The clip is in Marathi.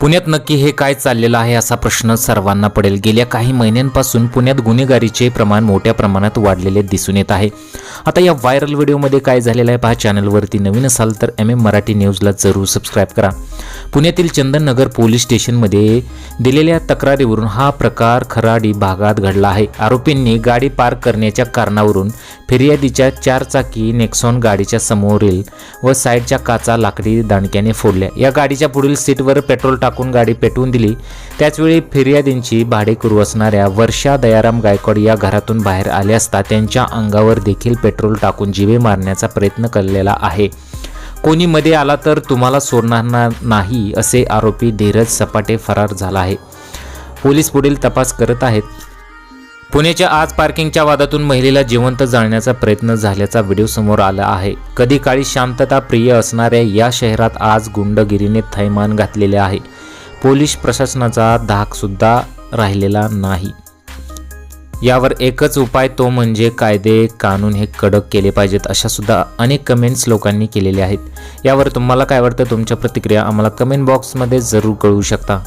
पुण्यात नक्की हे काय चाललेलं आहे असा प्रश्न सर्वांना पडेल. गेल्या काही महिन्यांपासून पुण्यात गुन्हेगारीचे प्रमाण मोठ्या प्रमाणात वाढलेले दिसून येत आहे. आता या व्हायरल व्हिडिओमध्ये काय झालेलं आहे पहा चॅनलवरती नवीन असाल तर एम एम मराठी न्यूजला जरूर सबस्क्राईब करा. पुण्यातील चंदननगर पोलीस स्टेशनमध्ये दिलेल्या तक्रारीवरून हा प्रकार खराडी भागात घडला आहे. आरोपींनी गाडी पार्क करण्याच्या कारणावरून फिर्यादीच्या चारचाकी नेक्सॉन गाडीच्या समोरील व साईडच्या काचा लाकडी दांडक्याने फोडल्या. या गाडीच्या पुढील सीटवर पेट्रोल टाकून गाडी पेटवून दिली. त्याचवेळी फिर्यादींची भाडेकरू असणाऱ्या वर्षा दयाराम गायकवाड या घरातून बाहेर आले असता त्यांच्या अंगावर देखील पेट्रोल टाकून जिवे मारण्याचा प्रयत्न केलेला आहे. कोणी मध्ये आला तर तुम्हाला सोडणार नाही असे आरोपी धीरज सपाटे फरार झाला आहे. पोलीस पुढील तपास करत आहेत. पुण्याच्या आज पार्किंगच्या वादातून महिलेला जिवंत जाळण्याचा प्रयत्न झाल्याचा व्हिडिओ समोर आला आहे. कधी काळी शांतता प्रिय असणाऱ्या या शहरात आज गुंडगिरीने थैमान घातलेले आहे. पोलीस प्रशासनाचा धाक सुद्धा राहिलेला नाही. यावर एकच उपाय तो म्हणजे कायदे कानून हे कडक केले पाहिजेत अशा सुद्धा अनेक कमेंट्स लोकांनी केलेल्या आहेत. यावर तुम्हाला काय वाटतं? तुमच्या प्रतिक्रिया आम्हाला कमेंट बॉक्समध्ये जरूर कळवू शकता.